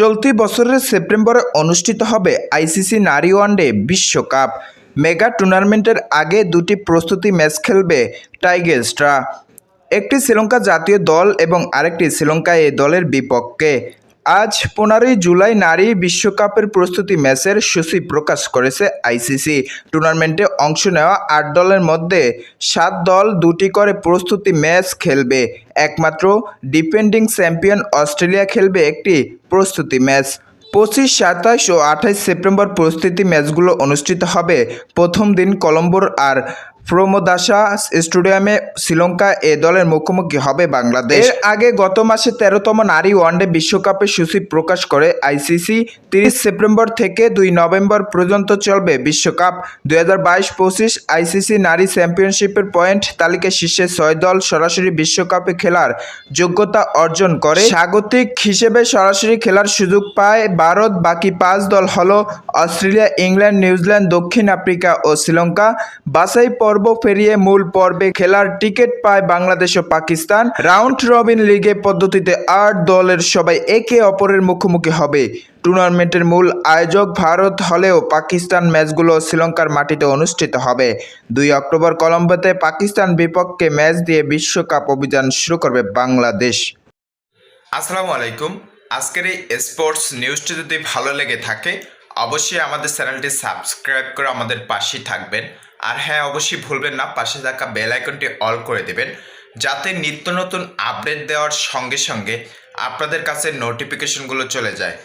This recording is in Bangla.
চলতি বছরের সেপ্টেম্বরে অনুষ্ঠিত হবে আইসিসি নারী ওয়ানডে বিশ্বকাপ। মেগা টুর্নামেন্টের আগে দুটি প্রস্তুতি ম্যাচ খেলবে টাইগার্সরা। একটি শ্রীলঙ্কা জাতীয় দল এবং আরেকটি শ্রীলঙ্কা এ দলের বিপক্ষে। আজ পনেরোই জুলাই নারী বিশ্বকাপের প্রস্তুতি ম্যাচের সূচি প্রকাশ করেছে আইসিসি। টুর্নামেন্টে অংশ নেওয়া আট দলের মধ্যে সাত দল দুটি করে প্রস্তুতি ম্যাচ খেলবে। একমাত্র ডিফেন্ডিং চ্যাম্পিয়ন অস্ট্রেলিয়া খেলবে একটি প্রস্তুতি ম্যাচ। পঁচিশ, সাতাশ ও আঠাশ সেপ্টেম্বর প্রস্তুতি ম্যাচগুলো অনুষ্ঠিত হবে প্রথম দিন কলম্বোর আর প্রমোদাসা স্টেডিয়ামে শ্রীলঙ্কা এ দলের মুখোমুখি হবে বাংলাদেশ। এর আগে গত মাসে তেরোতম নারী ওয়ানডে বিশ্বকাপের সূচি প্রকাশ করে আইসিসি। তিরিশ সেপ্টেম্বর থেকে দুই নভেম্বর পর্যন্ত চলবে বিশ্বকাপ। দুই হাজার বাইশ পঁচিশ আইসিসি নারী চ্যাম্পিয়নশিপের পয়েন্ট তালিকায় শীর্ষে ছয় দল সরাসরি বিশ্বকাপে খেলার যোগ্যতা অর্জন করে। স্বাগতিক হিসেবে সরাসরি খেলার সুযোগ পায় ভারত। বাকি পাঁচ দল হল অস্ট্রেলিয়া, ইংল্যান্ড, নিউজিল্যান্ড, দক্ষিণ আফ্রিকা ও শ্রীলঙ্কা। বাছাই পর্ব পেরিয়ে মূল পর্বে খেলার টিকিট পায় বাংলাদেশ ও পাকিস্তান। রাউন্ড রবিন লিগে পদ্ধতিতে আট দলের সবাই একে অপরের মুখোমুখি হবে। টুর্নামেন্টের মূল আয়োজক ভারত হলেও পাকিস্তান ম্যাচগুলো শ্রীলঙ্কার মাটিতে অনুষ্ঠিত হবে। দুই অক্টোবর কলম্বোতে পাকিস্তান বিপক্ষে ম্যাচ দিয়ে বিশ্বকাপ অভিযান শুরু করবে বাংলাদেশ। আসসালামু আলাইকুম। আজকের এই স্পোর্টস নিউজটি যদি ভালো লেগে থাকে, অবশ্যই আমাদের চ্যানেলটি সাবস্ক্রাইব করে আমাদের পাশেই থাকবেন। আর হ্যাঁ অবশ্যই ভুলবেন না, পাশে থাকা বেল আইকনটি অল করে দেবেন, যাতে নিত্য নতুন আপডেট দেওয়ার সঙ্গে সঙ্গে আপনাদের কাছে নোটিফিকেশনগুলো চলে যায়।